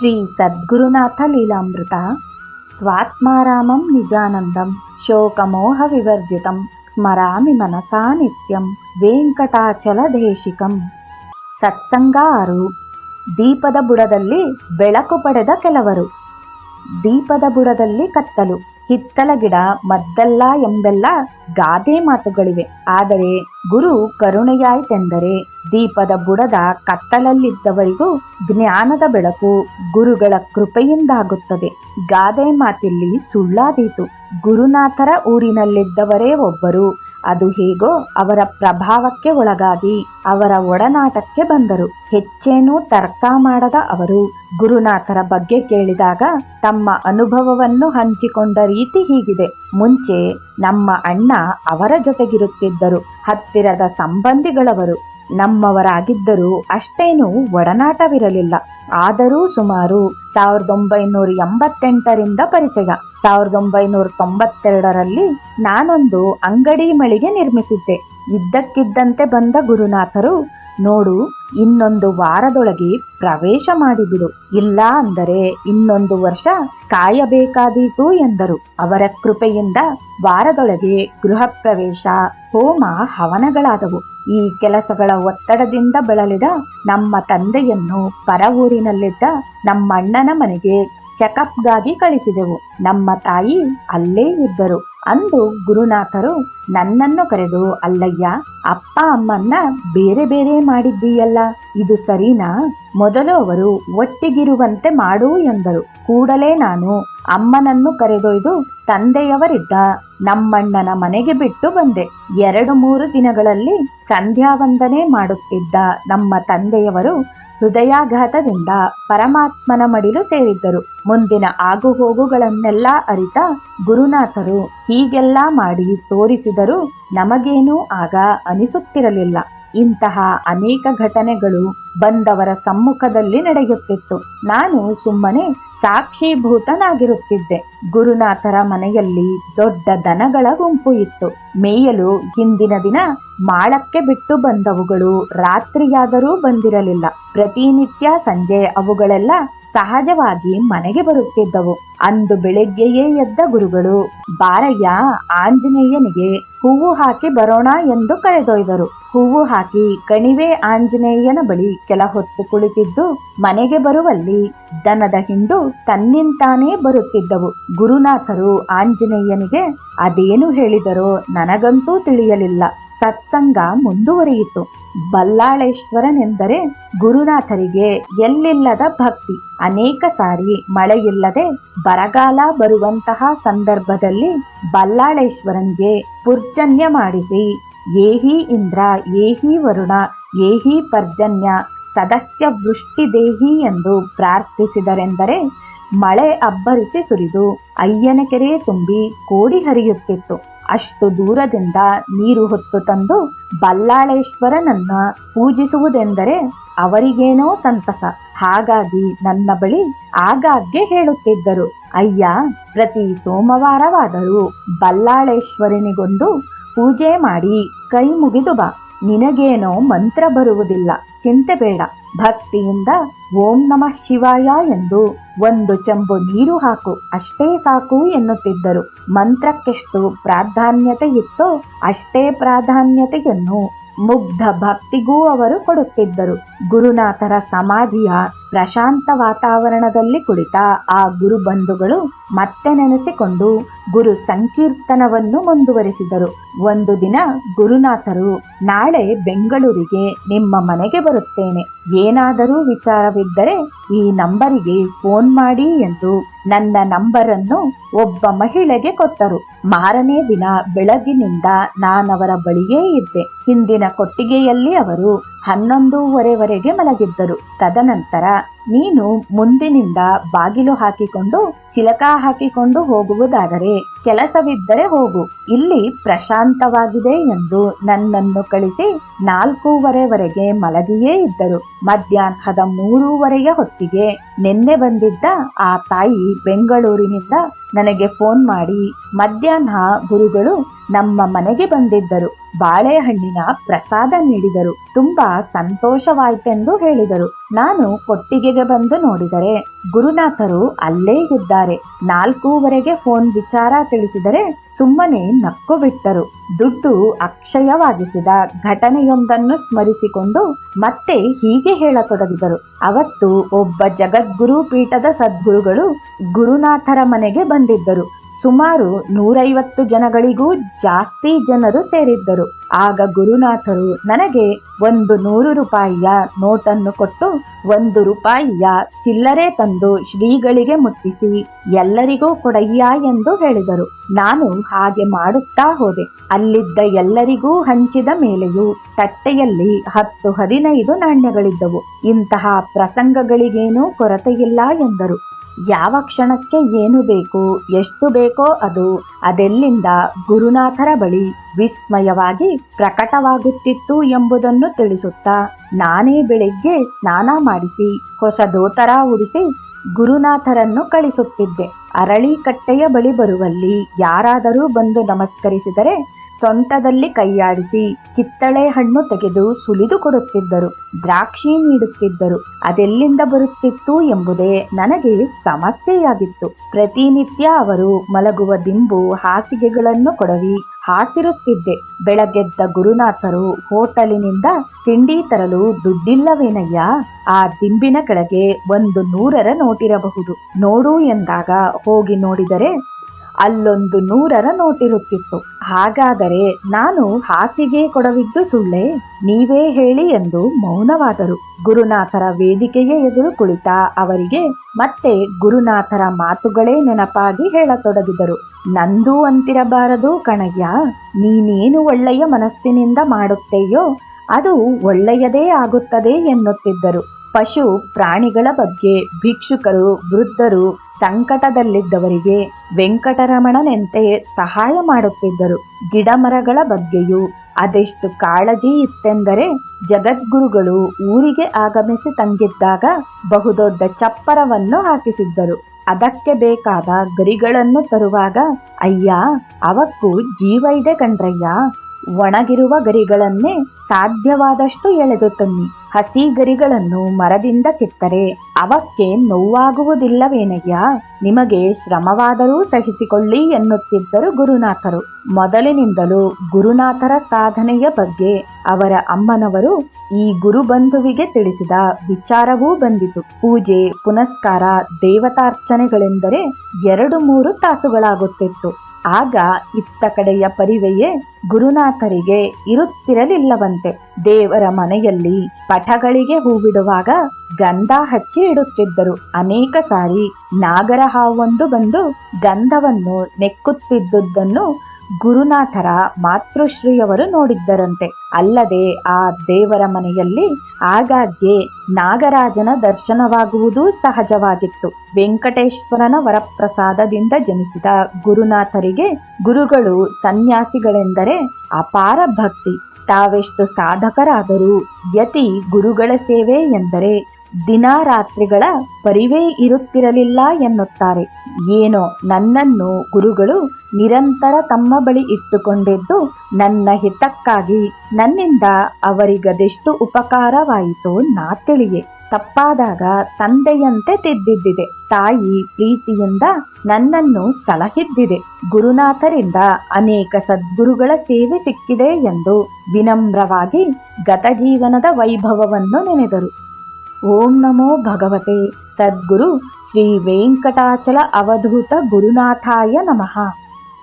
ಶ್ರೀ ಸದ್ಗುರುನಾಥ ಲೀಲಾಮೃತ. ಸ್ವಾತ್ಮಾರಾಮಂ ನಿಜಾನಂದಂ ಶೋಕಮೋಹ ವಿವರ್ಜಿತಂ ಸ್ಮರಾಮಿ ಮನಸಾ ನಿತ್ಯಂ ವೆಂಕಟಾಚಲ ದೇಶಿಕಂ. ಸತ್ಸಂಗ ಆರು ದೀಪದ ಬುಡದಲ್ಲಿ ಬೆಳಕು ಪಡೆದ ಕೆಲವರು. ದೀಪದ ಬುಡದಲ್ಲಿ ಕತ್ತಲು. ಹಿತ್ತಲ ಗಿಡ, ಮದ್ದಲ್ಲ ಎಂಬೆಲ್ಲ ಗಾದೆ ಮಾತುಗಳಿವೆ. ಆದರೆ ಗುರು ಕರುಣೆಯಾಯ್ತೆಂದರೆ ದೀಪದ ಬುಡದ ಕತ್ತಲಲ್ಲಿದ್ದವರಿಗೂ ಜ್ಞಾನದ ಬೆಳಕು ಗುರುಗಳ ಕೃಪೆಯಿಂದಾಗುತ್ತದೆ. ಗಾದೆ ಮಾತಿಲ್ಲಿ ಸುಳ್ಳಾದೀತು. ಗುರುನಾಥರ ಊರಿನಲ್ಲಿದ್ದವರೇ ಒಬ್ಬರು. ಅದು ಹೇಗೋ ಅವರ ಪ್ರಭಾವಕ್ಕೆ ಒಳಗಾಗಿ ಅವರ ಒಡನಾಟಕ್ಕೆ ಬಂದರು. ಹೆಚ್ಚೇನೂ ತರ್ಕ ಮಾಡದ ಅವರು ಗುರುನಾಥರ ಬಗ್ಗೆ ಕೇಳಿದಾಗ ತಮ್ಮ ಅನುಭವವನ್ನು ಹಂಚಿಕೊಂಡ ರೀತಿ ಹೀಗಿದೆ. ಮುಂಚೆ ನಮ್ಮ ಅಣ್ಣ ಅವರ ಜೊತೆಗಿರುತ್ತಿದ್ದರು, ಹತ್ತಿರದ ಸಂಬಂಧಿಗಳವರು. ನಮ್ಮವರಾಗಿದ್ದರೂ ಅಷ್ಟೇನೂ ಒಡನಾಟವಿರಲಿಲ್ಲ. ಆದರೂ ಸುಮಾರು ಸಾವಿರದ ಒಂಬೈನೂರ ಎಂಬತ್ತೆಂಟರಿಂದ ಪರಿಚಯ. ಸಾವಿರದ ಒಂಬೈನೂರ ತೊಂಬತ್ತೆರಡರಲ್ಲಿ ನಾನೊಂದು ಅಂಗಡಿ ಮಳಿಗೆ ನಿರ್ಮಿಸಿದ್ದೆ. ಇದ್ದಕ್ಕಿದ್ದಂತೆ ಬಂದ ಗುರುನಾಥರು, ನೋಡು, ಇನ್ನೊಂದು ವಾರದೊಳಗೆ ಪ್ರವೇಶ ಮಾಡಿಬಿಡು. ಇಲ್ಲ ಅಂದರೆ ಇನ್ನೊಂದು ವರ್ಷ ಕಾಯಬೇಕಾದೀತು ಎಂದರು. ಅವರ ಕೃಪೆಯಿಂದ ವಾರದೊಳಗೆ ಗೃಹ ಪ್ರವೇಶ, ಹೋಮ, ಹವನಗಳಾದವು. ಈ ಕೆಲಸಗಳ ಒತ್ತಡದಿಂದ ಬಳಲಿದ ನಮ್ಮ ತಂದೆಯನ್ನು ಪರ ಊರಿನಲ್ಲಿದ್ದ ನಮ್ಮ ಅಣ್ಣನ ಮನೆಗೆ ಚೆಕಪ್ಗಾಗಿ ಕಳಿಸಿದೆವು. ನಮ್ಮ ತಾಯಿ ಅಲ್ಲೇ ಇದ್ದರು. ಅಂದು ಗುರುನಾಥರು ನನ್ನನ್ನು ಕರೆದು, ಅಲ್ಲಯ್ಯ, ಅಪ್ಪ ಅಮ್ಮನ್ನ ಬೇರೆ ಬೇರೆ ಮಾಡಿದ್ದೀಯಲ್ಲ, ಇದು ಸರಿನಾ? ಮೊದಲು ಅವರು ಒಟ್ಟಿಗಿರುವಂತೆ ಮಾಡು ಎಂದರು. ಕೂಡಲೇ ನಾನು ಅಮ್ಮನನ್ನು ಕರೆದೊಯ್ದು ತಂದೆಯವರಿದ್ದ ನಮ್ಮಣ್ಣನ ಮನೆಗೆ ಬಿಟ್ಟು ಬಂದೆ. ಎರಡು ಮೂರು ದಿನಗಳಲ್ಲಿ ಸಂಧ್ಯಾ ವಂದನೆ ಮಾಡುತ್ತಿದ್ದ ನಮ್ಮ ತಂದೆಯವರು ಹೃದಯಾಘಾತದಿಂದ ಪರಮಾತ್ಮನ ಮಡಿಲು ಸೇರಿದ್ದರು. ಮುಂದಿನ ಆಗುಹೋಗುಗಳನ್ನೆಲ್ಲ ಅರಿತ ಗುರುನಾಥರು ಹೀಗೆಲ್ಲ ಮಾಡಿ ತೋರಿಸಿದರೂ ನಮಗೇನೂ ಆಗ ಅನಿಸುತ್ತಿರಲಿಲ್ಲ. ಇಂತಹ ಅನೇಕ ಘಟನೆಗಳು ಬಂದವರ ಸಮ್ಮುಖದಲ್ಲಿ ನಡೆಯುತ್ತಿತ್ತು. ನಾನು ಸುಮ್ಮನೆ ಸಾಕ್ಷಿಭೂತನಾಗಿರುತ್ತಿದ್ದೆ. ಗುರುನಾಥರ ಮನೆಯಲ್ಲಿ ದೊಡ್ಡ ದನಗಳ ಗುಂಪು ಇತ್ತು. ಮೇಯಲು ಹಿಂದಿನ ದಿನ ಮಾಳಕ್ಕೆ ಬಿಟ್ಟು ಬಂದವುಗಳು ರಾತ್ರಿಯಾದರೂ ಬಂದಿರಲಿಲ್ಲ. ಪ್ರತಿನಿತ್ಯ ಸಂಜೆ ಅವುಗಳೆಲ್ಲ ಸಹಜವಾಗಿ ಮನೆಗೆ ಬರುತ್ತಿದ್ದವು. ಅಂದು ಬೆಳಗ್ಗೆಯೇ ಎದ್ದ ಗುರುಗಳು, ಬಾರಯ್ಯ, ಆಂಜನೇಯನಿಗೆ ಹೂವು ಹಾಕಿ ಬರೋಣ ಎಂದು ಕರೆದೊಯ್ದರು. ಹೂವು ಹಾಕಿ, ಕಣಿವೆ ಆಂಜನೇಯನ ಬಳಿ ಕೆಲ ಹೊತ್ತು ಕುಳಿತಿದ್ದು ಮನೆಗೆ ಬರುವಲ್ಲಿ ದನದ ಹಿಂಡು ತನ್ನಿಂತಾನೇ ಬರುತ್ತಿದ್ದವು. ಗುರುನಾಥರು ಆಂಜನೇಯನಿಗೆ ಅದೇನು ಹೇಳಿದರೋ ನನಗಂತೂ ತಿಳಿಯಲಿಲ್ಲ. ಸತ್ಸಂಗ ಮುಂದುವರಿಯಿತು. ಬಲ್ಲಾಳೇಶ್ವರನೆಂದರೆ ಗುರುನಾಥರಿಗೆ ಎಲ್ಲಿಲ್ಲದ ಭಕ್ತಿ. ಅನೇಕ ಸಾರಿ ಮಳೆಯಿಲ್ಲದೆ ಬರಗಾಲ ಬರುವಂತಹ ಸಂದರ್ಭದಲ್ಲಿ ಬಲ್ಲಾಳೇಶ್ವರನಿಗೆ ಪುರ್ಜನ್ಯ ಮಾಡಿಸಿ, ಏಹಿ ಇಂದ್ರ, ಏಹಿ ವರುಣ ಏಹಿ ಪರ್ಜನ್ಯ ಸದಸ್ಯ ವೃಷ್ಟಿದೇಹಿ ಎಂದು ಪ್ರಾರ್ಥಿಸಿದರೆಂದರೆ ಮಳೆ ಅಬ್ಬರಿಸಿ ಸುರಿದು ಅಯ್ಯನ ಕೆರೆ ತುಂಬಿ ಕೋಡಿ ಹರಿಯುತ್ತಿತ್ತು. ಅಷ್ಟು ದೂರದಿಂದ ನೀರು ಹೊತ್ತು ತಂದು ಬಲ್ಲಾಳೇಶ್ವರನನ್ನ ಪೂಜಿಸುವುದೆಂದರೆ ಅವರಿಗೇನೋ ಸಂತಸ. ಹಾಗಾಗಿ ನನ್ನ ಬಳಿ ಆಗಾಗ್ಗೆ ಹೇಳುತ್ತಿದ್ದರು. ಅಯ್ಯ, ಪ್ರತಿ ಸೋಮವಾರವಾದರೂ ಬಲ್ಲಾಳೇಶ್ವರನಿಗೊಂದು ಪೂಜೆ ಮಾಡಿ ಕೈ ಮುಗಿದು ಬಾ. ನಿನಗೇನೋ ಮಂತ್ರ ಬರುವುದಿಲ್ಲ. ಚಿಂತೆ ಬೇಡ. ಭಕ್ತಿಯಿಂದ ಓಂ ನಮಃ ಶಿವಾಯ ಎಂದು ಒಂದು ಚಂಬು ನೀರು ಹಾಕು. ಅಷ್ಟೇ ಸಾಕು ಎನ್ನುತ್ತಿದ್ದರು. ಮಂತ್ರಕ್ಕೆಷ್ಟು ಪ್ರಾಧಾನ್ಯತೆ ಇತ್ತೋ ಅಷ್ಟೇ ಪ್ರಾಧಾನ್ಯತೆಯನ್ನು ಮುಗ್ಧ ಭಕ್ತಿಗೂ ಅವರು ಕೊಡುತ್ತಿದ್ದರು. ಗುರುನಾಥರ ಸಮಾಧಿಯ ಪ್ರಶಾಂತ ವಾತಾವರಣದಲ್ಲಿ ಕುಳಿತ ಆ ಗುರು ಬಂಧುಗಳು ಮತ್ತೆ ನೆನೆಸಿಕೊಂಡು ಗುರು ಸಂಕೀರ್ತನವನ್ನು ಮುಂದುವರಿಸಿದರು. ಒಂದು ದಿನ ಗುರುನಾಥರು, ನಾಳೆ ಬೆಂಗಳೂರಿಗೆ ನಿಮ್ಮ ಮನೆಗೆ ಬರುತ್ತೇನೆ. ಏನಾದರೂ ವಿಚಾರವಿದ್ದರೆ ಈ ನಂಬರಿಗೆ ಫೋನ್ ಮಾಡಿ ಎಂದು ನನ್ನ ನಂಬರನ್ನು ಒಬ್ಬ ಮಹಿಳೆಗೆ ಕೊಟ್ಟರು. ಮಾರನೇ ದಿನ ಬೆಳಗಿನಿಂದ ನಾನವರ ಬಳಿಯೇ ಇದ್ದೆ. ಹಿಂದಿನ ಕೊಟ್ಟಿಗೆಯಲ್ಲಿ ಅವರು ಹನ್ನೊಂದೂವರೆವರೆಗೆ ಮಲಗಿದ್ದರು. ತದನಂತರ ನೀನು ಮುಂದಿನಿಂದ ಬಾಗಿಲು ಹಾಕಿಕೊಂಡು ಚಿಲಕ ಹಾಕಿಕೊಂಡು ಹೋಗುವುದಾದರೆ ಕೆಲಸವಿದ್ದರೆ ಹೋಗು. ಇಲ್ಲಿ ಪ್ರಶಾಂತವಾಗಿದೆ ಎಂದು ನನ್ನನ್ನು ಕಳಿಸಿ ನಾಲ್ಕೂವರೆವರೆಗೆ ಮಲಗಿಯೇ ಇದ್ದರು. ಮಧ್ಯಾಹ್ನದ ಮೂರೂವರೆಯ ಹೊತ್ತಿಗೆ ನಿನ್ನೆ ಬಂದಿದ್ದ ಆ ತಾಯಿ ಬೆಂಗಳೂರಿನಿಂದ ನನಗೆ ಫೋನ್ ಮಾಡಿ, ಮಧ್ಯಾಹ್ನ ಗುರುಗಳು ನಮ್ಮ ಮನೆಗೆ ಬಂದಿದ್ದರು. ಬಾಳೆಹಣ್ಣಿನ ಪ್ರಸಾದ ನೀಡಿದರು. ತುಂಬಾ ಸಂತೋಷವಾಯಿತೆಂದು ಹೇಳಿದರು. ನಾನು ಕೊಟ್ಟಿಗೆಗೆ ಬಂದು ನೋಡಿದರೆ ಗುರುನಾಥರು ಅಲ್ಲೇ ಇದ್ದಾರೆ. ನಾಲ್ಕೂವರೆಗೆ ಫೋನ್ ವಿಚಾರ ತಿಳಿಸಿದರೆ ಸುಮ್ಮನೆ ನಕ್ಕು ಬಿಟ್ಟರು ದುಡ್ಡು ಅಕ್ಷಯವಾಗಿಸಿದ ಘಟನೆಯೊಂದನ್ನು ಸ್ಮರಿಸಿಕೊಂಡು ಮತ್ತೆ ಹೀಗೆ ಹೇಳತೊಡಗಿದರು. ಅವತ್ತು ಒಬ್ಬ ಜಗದ್ಗುರು ಪೀಠದ ಸದ್ಗುರುಗಳು ಗುರುನಾಥರ ಮನೆಗೆ ಬಂದಿದ್ದರು. ಸುಮಾರು ನೂರೈವತ್ತು ಜನಗಳಿಗೂ ಜಾಸ್ತಿ ಜನರು ಸೇರಿದ್ದರು. ಆಗ ಗುರುನಾಥರು ನನಗೆ ಒಂದು ನೂರು ರೂಪಾಯಿಯ ನೋಟನ್ನು ಕೊಟ್ಟು, ಒಂದು ರೂಪಾಯಿಯ ಚಿಲ್ಲರೆ ತಂದು ಶ್ರೀಗಳಿಗೆ ಮುಟ್ಟಿಸಿ, ಎಲ್ಲರಿಗೂ ಕೊಡಯ್ಯ ಎಂದು ಹೇಳಿದರು. ನಾನು ಹಾಗೆ ಮಾಡುತ್ತಾ ಹೋದೆ. ಅಲ್ಲಿದ್ದ ಎಲ್ಲರಿಗೂ ಹಂಚಿದ ಮೇಲೆಯೂ ತಟ್ಟೆಯಲ್ಲಿ ಹತ್ತು ಹದಿನೈದು ನಾಣ್ಯಗಳಿದ್ದವು. ಇಂತಹ ಪ್ರಸಂಗಗಳಿಗೇನೂ ಕೊರತೆಯಿಲ್ಲ ಎಂದರು. ಯಾವ ಕ್ಷಣಕ್ಕೆ ಏನು ಬೇಕು, ಎಷ್ಟು ಬೇಕೋ ಅದು ಅದೆಲ್ಲಿಂದ ಗುರುನಾಥರ ಬಳಿ ವಿಸ್ಮಯವಾಗಿ ಪ್ರಕಟವಾಗುತ್ತಿತ್ತು ಎಂಬುದನ್ನು ತಿಳಿಸುತ್ತಾ ನಾನೇ ಬೆಳಿಗ್ಗೆ ಸ್ನಾನ ಮಾಡಿಸಿ ಹೊಸ ದೋತರ ಉಡಿಸಿ ಗುರುನಾಥರನ್ನು ಕಳಿಸುತ್ತಿದ್ದೆ. ಅರಳಿಕಟ್ಟೆಯ ಬಳಿ ಬರುವಲ್ಲಿ ಯಾರಾದರೂ ಬಂದು ನಮಸ್ಕರಿಸಿದರೆ ಸೊಂಟದಲ್ಲಿ ಕೈಯಾಡಿಸಿ ಕಿತ್ತಳೆ ಹಣ್ಣು ತೆಗೆದು ಸುಲಿದು ಕೊಡುತ್ತಿದ್ದರು, ದ್ರಾಕ್ಷಿ ನೀಡುತ್ತಿದ್ದರು. ಅದೆಲ್ಲಿಂದ ಬರುತ್ತಿತ್ತು ಎಂಬುದೇ ನನಗೆ ಸಮಸ್ಯೆಯಾಗಿತ್ತು. ಪ್ರತಿನಿತ್ಯ ಅವರು ಮಲಗುವ ದಿಂಬು ಹಾಸಿಗೆಗಳನ್ನು ಕೊಡವಿ ಹಾಸಿರುತ್ತಿದ್ದೆ. ಬೆಳಗ್ಗೆದ್ದ ಗುರುನಾಥರು ಹೋಟೆಲಿನಿಂದ ತಿಂಡಿ ತರಲು ದುಡ್ಡಿಲ್ಲವೇನಯ್ಯ? ಆ ದಿಂಬಿನ ಕೆಳಗೆ ಒಂದು ನೂರರ ನೋಟಿರಬಹುದು. ನೋಡು ಎಂದಾಗ ಹೋಗಿ ನೋಡಿದರೆ ಅಲ್ಲೊಂದು ನೂರರ ನೋಟಿರುತ್ತಿತ್ತು. ಹಾಗಾದರೆ ನಾನು ಹಾಸಿಗೆ ಕೊಡವಿದ್ದು ಸುಳ್ಳೆ? ನೀವೇ ಹೇಳಿ ಎಂದು ಮೌನವಾದರು. ಗುರುನಾಥರ ವೇದಿಕೆಗೆ ಎದುರು ಕುಳಿತ ಅವರಿಗೆ, ಮತ್ತೆ ಗುರುನಾಥರ ಮಾತುಗಳೇ ನೆನಪಾಗಿ ಹೇಳತೊಡಗಿದರು. ನಂದು ಅಂತಿರಬಾರದು ಕಣಯ್ಯ. ನೀನೇನು ಒಳ್ಳೆಯ ಮನಸ್ಸಿನಿಂದ ಮಾಡುತ್ತೆಯೋ, ಅದು ಒಳ್ಳೆಯದೇ ಆಗುತ್ತದೆ ಎನ್ನುತ್ತಿದ್ದರು. ಪಶು ಪ್ರಾಣಿಗಳ ಬಗ್ಗೆ ಭಿಕ್ಷುಕರು, ವೃದ್ಧರು ಸಂಕಟದಲ್ಲಿದ್ದವರಿಗೆ ವೆಂಕಟರಮಣನಂತೆ ಸಹಾಯ ಮಾಡುತ್ತಿದ್ದರು. ಗಿಡಮರಗಳ ಬಗ್ಗೆಯೂ ಅದೆಷ್ಟು ಕಾಳಜಿ ಇತ್ತೆಂದರೆ ಜಗದ್ಗುರುಗಳು ಊರಿಗೆ ಆಗಮಿಸಿ ತಂಗಿದ್ದಾಗ ಬಹುದೊಡ್ಡ ಚಪ್ಪರವನ್ನು ಹಾಕಿಸಿದ್ದರು. ಅದಕ್ಕೆ ಬೇಕಾದ ಗರಿಗಳನ್ನು ತರುವಾಗ, ಅಯ್ಯ, ಅವಕ್ಕೂ ಜೀವ ಇದೆ ಕಣ್ರಯ್ಯ ಒಣಗಿರುವ ಗರಿಗಳನ್ನೇ ಸಾಧ್ಯವಾದಷ್ಟು ಎಳೆದು ತನ್ನಿ. ಹಸಿ ಗರಿಗಳನ್ನು ಮರದಿಂದ ಕಿತ್ತರೆ ಅವಕ್ಕೆ ನೋವಾಗುವುದಿಲ್ಲವೇನಯ್ಯ? ನಿಮಗೆ ಶ್ರಮವಾದರೂ ಸಹಿಸಿಕೊಳ್ಳಿ ಎನ್ನುತ್ತಿದ್ದರು ಗುರುನಾಥರು. ಮೊದಲಿನಿಂದಲೂ ಗುರುನಾಥರ ಸಾಧನೆಯ ಬಗ್ಗೆ ಅವರ ಅಮ್ಮನವರು ಈ ಗುರುಬಂಧುವಿಗೆ ತಿಳಿಸಿದ ವಿಚಾರವೂ ಬಂದಿತು. ಪೂಜೆ, ಪುನಸ್ಕಾರ, ದೇವತಾರ್ಚನೆಗಳೆಂದರೆ ಎರಡು ಮೂರು ತಾಸುಗಳಾಗುತ್ತಿತ್ತು. ಆಗ ಇತ್ತ ಕಡೆಯ ಪರಿವೆಯೇ ಗುರುನಾಥರಿಗೆ ಇರುತ್ತಿರಲಿಲ್ಲವಂತೆ. ದೇವರ ಮನೆಯಲ್ಲಿ ಪಟಗಳಿಗೆ ಹೂವಿಡುವಾಗ ಗಂಧ ಹಚ್ಚಿ ಇಡುತ್ತಿದ್ದರು. ಅನೇಕ ಸಾರಿ ನಾಗರ ಹಾವೊಂದು ಬಂದು ಗಂಧವನ್ನು ನೆಕ್ಕುತ್ತಿದ್ದುದನ್ನು ಗುರುನಾಥರ ಮಾತೃಶ್ರೀಯವರು ನೋಡಿದ್ದರಂತೆ. ಅಲ್ಲದೆ ಆ ದೇವರ ಮನೆಯಲ್ಲಿ ಆಗಾಗ್ಗೆ ನಾಗರಾಜನ ದರ್ಶನವಾಗುವುದೂ ಸಹಜವಾಗಿತ್ತು. ವೆಂಕಟೇಶ್ವರನ ವರಪ್ರಸಾದದಿಂದ ಜನಿಸಿದ ಗುರುನಾಥರಿಗೆ ಗುರುಗಳು ಸನ್ಯಾಸಿಗಳೆಂದರೆ ಅಪಾರ ಭಕ್ತಿ. ತಾವೆಷ್ಟು ಸಾಧಕರಾದರೂ ಯತಿ ಗುರುಗಳ ಸೇವೆ ಎಂದರೆ ದಿನಾರಾತ್ರಿಗಳ ಪರಿವೇ ಇರುತ್ತಿರಲಿಲ್ಲ ಎನ್ನುತ್ತಾರೆ. ಏನೋ ನನ್ನನ್ನು ಗುರುಗಳು ನಿರಂತರ ತಮ್ಮ ಬಳಿ ಇಟ್ಟುಕೊಂಡಿದ್ದು ನನ್ನ ಹಿತಕ್ಕಾಗಿ ನನ್ನಿಂದ ಅವರಿಗದೆಷ್ಟು ಉಪಕಾರವಾಯಿತೋ ನಾ ತಿಳಿಯೆ. ತಪ್ಪಾದಾಗ ತಂದೆಯಂತೆ ತಿದ್ದಿದ್ದಿದೆ. ತಾಯಿ ಪ್ರೀತಿಯಿಂದ ನನ್ನನ್ನು ಸಲಹಿದ್ದಿದೆ. ಗುರುನಾಥರಿಂದ ಅನೇಕ ಸದ್ಗುರುಗಳ ಸೇವೆ ಸಿಕ್ಕಿದೆ ಎಂದು ವಿನಮ್ರವಾಗಿ ಗತಜೀವನದ ವೈಭವವನ್ನು ನೆನೆದರು. ಓಂ ನಮೋ ಭಗವತೆ ಸದ್ಗುರು ಶ್ರೀ ವೆಂಕಟಾಚಲ ಅವಧೂತ ಗುರುನಾಥಾಯ ನಮಃ